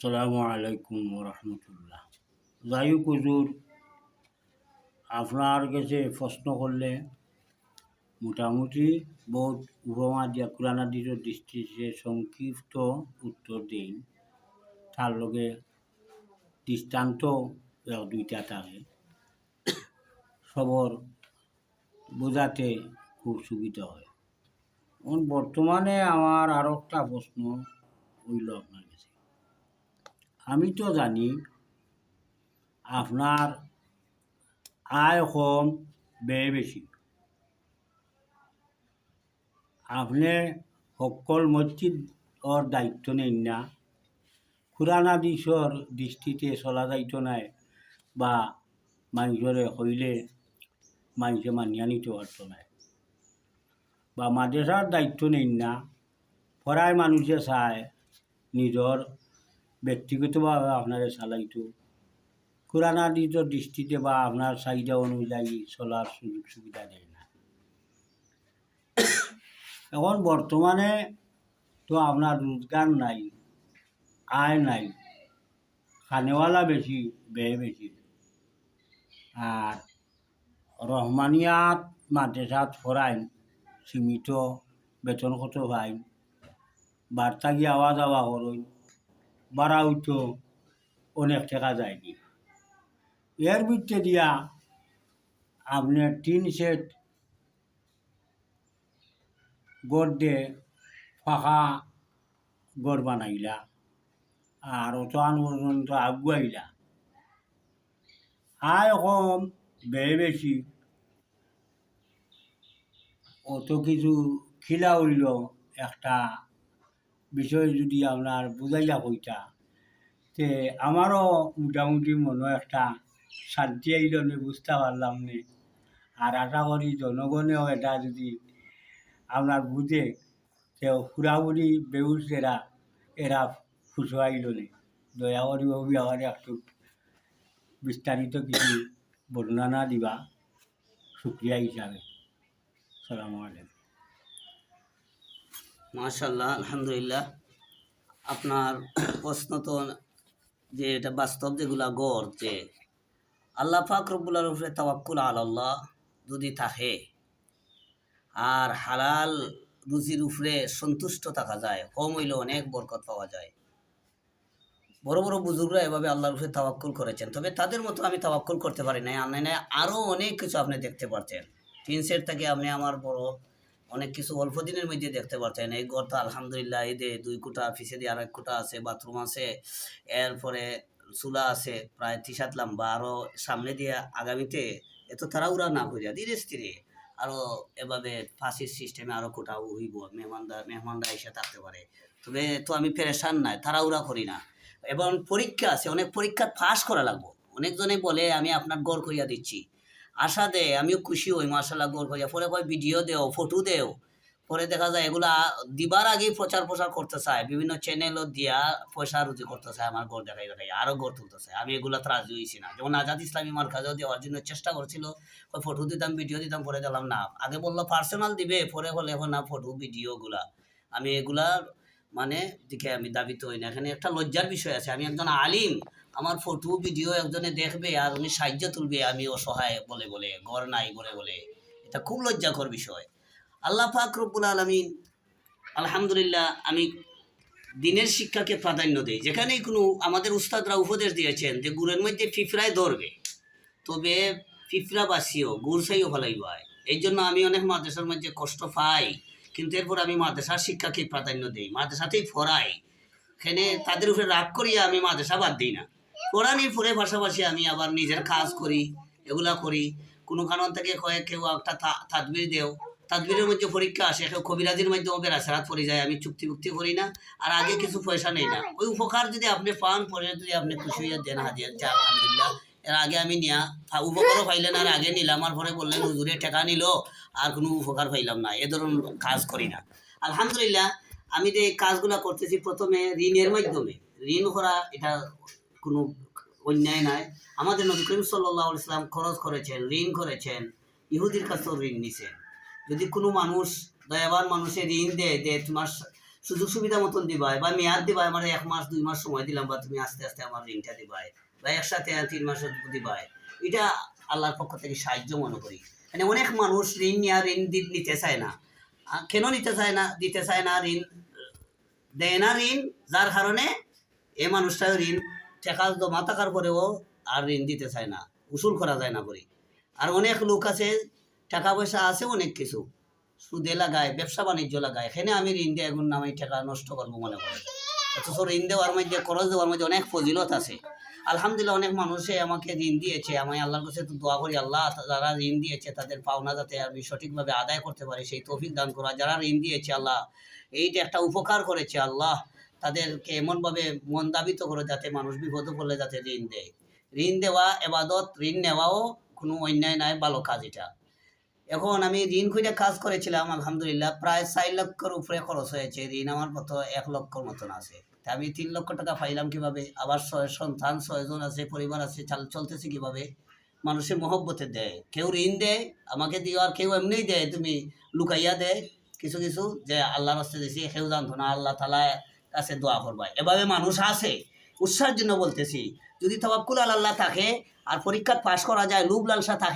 আসসালামু আলাইকুম রহমতুল্লাহ যাই হোক হুজুর আপনার কাছে প্রশ্ন করলে মোটামুটি বহুত উপমা দিয়া কুরানাদির দৃষ্টিতে সংক্ষিপ্ত উত্তর দিন তার লগে দৃষ্টান্ত দুইটা থাকে। সবর বোঝাতে খুব সুবিধা হয়। এখন বর্তমানে আমার আরও একটা প্রশ্ন হইল আপনার কাছে। আমি তো জানি আপনার আয় কম, ব্যয় বেশি। আপনি সকল মসজিদ ওর দায়িত্ব নেন না। খুরানা দিশর দৃষ্টিতে চলা যাইত নাই বা মানুষরে হইলে মানুষে মানিয়া নিতে পারত নাই। বা মাদ্রাসার দায়িত্ব নেন না। পড়ায় মানুষে চায় নিজর ব্যক্তিগতভাবে আপনারে চালাইতো। কোরআন আদিতর দৃষ্টিতে বা আপনার চাহিদা অনুযায়ী চলার সুযোগ সুবিধা দেয় না। এখন বর্তমানে তো আপনার রোজগার নাই, আয় নাই, খানেওয়ালা বেশি, ব্যয় বেশি। আর রহমানিয়াত মাদ্রাসাত ফরাইন সীমিত বেতন কত ভাই বার্তা গিয়ে আওয়া যাওয়া করই বাড়া হইতো অনেক টাকা যায়নি। এর ভিতরে দিয়া আপনার টিন সেট গড় দিয়ে ফাঁকা গড় বানাইলা আর অতআন পর্যন্ত আগুয়াইলা। আয় কম, ব্যয় বেশি। অত কিছু খিলা হইল একটা বিষয় যদি আপনার বুঝাইয়া কইতা তে আমারও মোটামুটি মনে একটা শান্তি আইল বুঝতে পারলাম নে। আর আশা করি জনগণেও এটা যদি আপনার বুঝে, তে পুরাপুরি বেউস এরা এরা ফুসুয়াইল নে। দয়া করি অবি আমার একটু বিস্তারিত কিছু বর্ণনা দিবা। শুক্রিয়া হিসাবে। সালামু আলাইকুম। মাশাল্লাহ আলহামদুলিল্লাহ। আপনার প্রশ্ন তো যে এটা বাস্তব, যেগুলা গড়, যে আল্লাহ পাক উপরে তাওয়াক্কুল আল্লাহ যদি থাকে আর হালাল রুজির উপরে সন্তুষ্ট থাকা যায়, কম হইলে অনেক বরকত পাওয়া যায়। বড় বড় বুজুর্গরা এভাবে আল্লাহর উপরে তাওয়াক্কুল করেছেন। তবে তাদের মতো আমি তাওয়াক্কুল করতে পারি নাই। আপনি আরও অনেক কিছু আপনি দেখতে পারছেন তিন সেট থেকে আপনি আমার বড় অনেক কিছু অল্প দিনের মধ্যে দেখতে পাচ্ছেন এই ঘরটা আলহামদুলিল্লাহ, এই দে দুই কোটা পিছে দিয়ে আরেক কোটা আছে বাথরুম আছে, এরপরে চুলা আছে, প্রায় তিসাত লাম্বা। আরও সামনে দিয়ে আগামীতে এত তাড়াহুড়া না করিয়া ধীরে স্থিরে আরও এভাবে ফাঁসির সিস্টেমে আরও কোটাও হইব মেহমানদার মেহমানরা এসে থাকতে পারে। তবে তো আমি পেরেশান নাই, তাড়াহুড়া করি না। এবং পরীক্ষা আছে, অনেক পরীক্ষা পাস করা লাগবো। অনেকজনে বলে, আমি আপনার গড় করিয়া দিচ্ছি। আশা দে, আমিও খুশি হই মার্শাল্লাহ গড় করিয়া পরে কয়, ভিডিও দেও, ফটো দেও। পরে দেখা যায় এগুলা দিবার আগেই প্রচার প্রসার করতে চায়। বিভিন্ন চ্যানেলও দিয়া পয়সা রুজি করতে চায় আমার গড় দেখাই দেখাই আরও গড় তুলতে চায়। আমি এগুলা রাজি হয়েছি না। যেমন আজাদ ইসলামী মার্কাজও দেওয়ার জন্য চেষ্টা করছিল ফটো দিতাম, ভিডিও দিতাম, পরে দিলাম। না, আগে বলল পার্সোনাল দিবে, পরে বলে, এখন না, ফটো ভিডিওগুলা আমি এগুলা মানে দিকে আমি দাবিত হই না। এখানে একটা লজ্জার বিষয় আছে। আমি একজন আলিম আমার ফটো ভিডিও একজনে দেখবে আর উনি সাহায্য তুলবে, আমি অসহায়, বলে বলে, ঘর নাই, বলে বলে। এটা খুব লজ্জাকর বিষয়। আল্লাহ পাক রব্বুল আলমিন, আলহামদুলিল্লাহ, আমি দিনের শিক্ষাকে প্রাধান্য দেই। যেখানেই কোনো আমাদের উস্তাদরা উপদেশ দিয়েছেন যে, গুড়ের মধ্যে ফিফরায় ধরবে। তবে ফিফরা বাসিও গুড় সাইও ফেলাইব হয় এই জন্য আমি অনেক মাদ্রাসার মধ্যে কষ্ট পাই, কিন্তু এরপর আমি মাদ্রাসার শিক্ষাকে প্রাধান্য দিই। মাদ্রাসাতেই ফরাই এখানে তাদের উপরে রাগ করিয়া আমি মাদ্রাসা বাদ দিই না। কোরআনই পড়ে পাশাপাশি আমি আবার নিজের কাজ করি, এগুলা করি। কোনো কারণ থেকে কয়েক কেউ একটা তাদবির দেও। তাদবিরের মধ্যে পরীক্ষা আসে, কেউ কবিরাজির মাধ্যমে বেড়াছাড়াত পড়ে যায়, আমি চুক্তি বুক্তি করি না। আর আগে কিছু পয়সা নেই না। ওই উপকার যদি আপনি পান, পরে যদি আপনি খুশি হইয়া দেন হাজিয়া যা, আলহামদুলিল্লাহ। এর আগে আমি নিয়া উপকারও পাইলেন, আর আগে নিলাম। আর পরে বললেন, হুজুরে, টাকা নিল। আর কোনো উপকার পাইলাম না। এ ধরুন কাজ করি না। আলহামদুলিল্লাহ, আমি যে কাজগুলো করতেছি প্রথমে ঋণের মাধ্যমে। ঋণ করা, এটা কোনো অন্যায় নাই। আমাদের নবী করিম সাল্লাহ ইসলাম খরচ করেছেন, ঋণ করেছেন, ইহুদির কাছেও ঋণ নিছেন। যদি কোনো মানুষ, দয়াবান মানুষের ঋণ দেয় যে তোমার সুযোগ সুবিধা মতন দিবাই বা মেয়াদ দিবাই আমার এক মাস, দুই মাস সময় দিলাম, বা তুমি আস্তে আস্তে আমার ঋণটা দিবাই বা একসাথে তিন মাসের দিবাই এটা আল্লাহর পক্ষ থেকে সাহায্য মনে করি। মানে অনেক মানুষ ঋণ নেওয়া ঋণ নিতে চায় না। কেন নিতে চায় না? দিতে চায় না ঋণ, দেয় না ঋণ, যার কারণে এ মানুষটাও ঋণ টাকা জমা থাকার পরেও আর ঋণ দিতে চায় না, উসুল করা যায় না করি আর অনেক লোক আছে, টাকা পয়সা আছে অনেক কিছু, সুদে লাগায়, ব্যবসা বাণিজ্য লাগায়, এখানে আমি ঋণ দিয়ে এখন নামে টাকা নষ্ট করব মনে করে। অথচ ঋণ দেওয়ার মধ্যে, খরচ দেওয়ার মধ্যে অনেক ফজিলত আছে। আলহামদুলিল্লাহ অনেক মানুষে আমাকে ঋণ দিয়েছে, আমি আল্লাহর কাছে তো দোয়া করি, আল্লাহ যারা ঋণ দিয়েছে তাদের পাওনা যাতে আমি সঠিকভাবে আদায় করতে পারি, সেই তৌফিক দান করা। যারা ঋণ দিয়েছে আল্লাহ, এইটা একটা উপকার করেছে আল্লাহ। তাদেরকে এমনভাবে মন দাবিত করে যাতে মানুষ বিপদ পড়লে যাতে ঋণ দেয়। ঋণ দেওয়া, এবাদত, ঋণ নেওয়াও কোনো অন্যায় নাই, ভালো কাজ এটা। এখন আমি ঋণ করে কাজ করেছিলাম, আলহামদুলিল্লাহ, প্রায় চার লক্ষর উপরে খরচ হয়েছে। ঋণ আমার কত এক লক্ষর মতন আছে। তা আমি তিন লক্ষ টাকা পাইলাম কীভাবে? আবার ছয় সন্তান, ছয়জন আছে, পরিবার আছে, চাল চলতেছে কীভাবে? মানুষের মহব্বতে দেয়। কেউ ঋণ দেয়, আমাকে দিও, আর কেউ এমনিই দেয়। তুমি লুকাইয়া দেয়। কিছু কিছু যে আল্লাহর রাস্তায় দিয়েছি কেউ জানতো না। আল্লাহ তালা কাছে দোয়া করবা এভাবে মানুষ আছে, উৎসাহের জন্য বলতেছি, যদি তবাক্কুল আল্লাহ থাকে আর পরীক্ষা পাশ করা যায় লুব লালসা থাকে